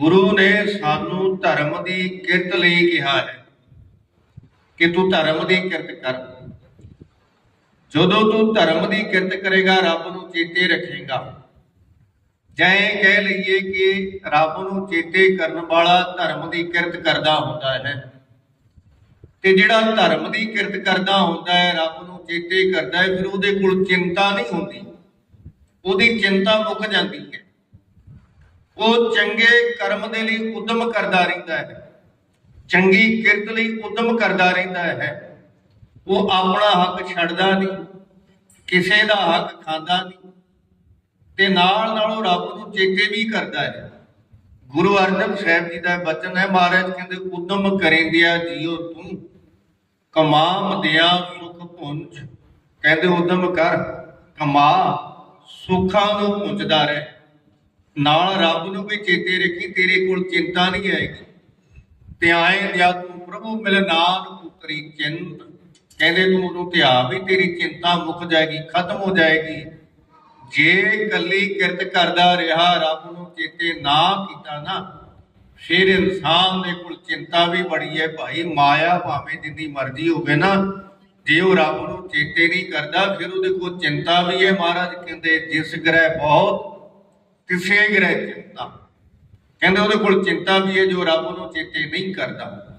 ਗੁਰੂ ਨੇ ਸਾਨੂੰ ਧਰਮ ਦੀ ਕਿਰਤ ਲਈ ਕਿਹਾ ਹੈ ਕਿ ਤੂੰ ਧਰਮ ਦੀ ਕਿਰਤ ਕਰ। ਜਦੋਂ ਤੂੰ ਧਰਮ ਦੀ ਕਿਰਤ ਕਰੇਗਾ, ਰੱਬ ਨੂੰ ਚੇਤੇ ਰੱਖੇਗਾ। ਜਾਂ ਇਹ ਕਹਿ ਲਈਏ ਕਿ ਰੱਬ ਨੂੰ ਚੇਤੇ ਕਰਨ ਵਾਲਾ ਧਰਮ ਦੀ ਕਿਰਤ ਕਰਦਾ ਹੁੰਦਾ ਹੈ। ਤੇ ਜਿਹੜਾ ਧਰਮ ਦੀ ਕਿਰਤ ਕਰਦਾ ਹੁੰਦਾ ਹੈ, ਰੱਬ ਨੂੰ ਚੇਤੇ ਕਰਦਾ ਹੈ, ਫਿਰ ਉਹਦੇ ਕੋਲ ਚਿੰਤਾ ਨਹੀਂ ਹੁੰਦੀ। ਉਹਦੀ ਚਿੰਤਾ ਮੁੱਕ ਜਾਂਦੀ ਹੈ। ਉਹ ਚੰਗੇ ਕਰਮ ਦੇ ਲਈ ਉਦਮ ਕਰਦਾ ਰਹਿੰਦਾ ਹੈ। ਚੰਗੀ ਕਿਰਤ ਲਈ ਉਦਮ ਕਰਦਾ ਰਹਿੰਦਾ ਹੈ। ਉਹ ਆਪਣਾ ਹੱਕ ਛੱਡਦਾ ਨਹੀਂ, ਕਿਸੇ ਦਾ ਹੱਕ ਖਾਂਦਾ ਨਹੀਂ ਤੇ ਨਾਲ ਨਾਲ ਉਹ ਰੱਬ ਨੂੰ ਚੇਤੇ ਵੀ ਕਰਦਾ ਹੈ। ਗੁਰੂ ਅਰਜਨ ਸਾਹਿਬ ਜੀ ਦਾ ਬਚਨ ਹੈ, ਮਹਾਰਾਜ ਕਹਿੰਦੇ, ਉਦਮ ਕਰੇਂਦਿਆ ਜੀਓ ਤੂੰ, ਕਮਾਮ ਦਿਆ ਸੁਖ ਪੁੰਜ। ਕਹਿੰਦੇ, ਉਦਮ ਕਰ, ਕਮਾ ਸੁੱਖਾਂ ਨੂੰ ਪੁੰਜਦਾ ਰਹਿ। ਨਾਲ ਰੱਬ ਨੂੰ ਵੀ ਚੇਤੇ ਰੱਖੀ, ਤੇਰੇ ਕੋਲ ਚਿੰਤਾ ਨਹੀਂ ਆਏਗੀ। ਤੇ ਆਏ ਦਿਆ ਤੂੰ ਪ੍ਰਭੂ ਮਿਲ ਨਾਮ ਉਤਰੀ ਚਿੰਤ, ਕਹਿੰਦੇ ਤੂੰ ਉਹਨੂੰ ਧਿਆ ਵੀ ਤੇਰੀ ਚਿੰਤਾ ਮੁੱਕ ਜਾਏਗੀ, ਖਤਮ ਹੋ ਜਾਏਗੀ। ਜੇ ਕੱਲੀ ਕਿਰਤ ਕਰਦਾ ਰਿਹਾ, ਰੱਬ ਨੂੰ ਚੇਤੇ ਨਾ ਕੀਤਾ ਨਾ, ਫਿਰ ਇਨਸਾਨ ਦੇ ਕੋਲ ਚਿੰਤਾ ਵੀ ਬੜੀ ਹੈ ਭਾਈ, ਮਾਇਆ ਭਾਵੇਂ ਜਿੰਨੀ ਮਰਜ਼ੀ ਹੋਵੇ ਨਾ, ਜੇ ਉਹ ਰੱਬ ਨੂੰ ਚੇਤੇ ਨਹੀਂ ਕਰਦਾ, ਫਿਰ ਉਹਦੇ ਕੋਲ ਚਿੰਤਾ ਵੀ ਹੈ ਮਹਾਰਾਜ, ਕਹਿੰਦੇ ਜਿਸ ਗ੍ਰਹਿ ਬਹੁਤ ਤਿਸੇ ਗ੍ਰਹਿ ਚਿੰਤਾ ਕਹਿੰਦੇ ਉਹਦੇ ਕੋਲ ਚਿੰਤਾ ਵੀ ਹੈ ਜੋ ਰੱਬ ਨੂੰ ਚੇਤੇ ਨਹੀਂ ਕਰਦਾ।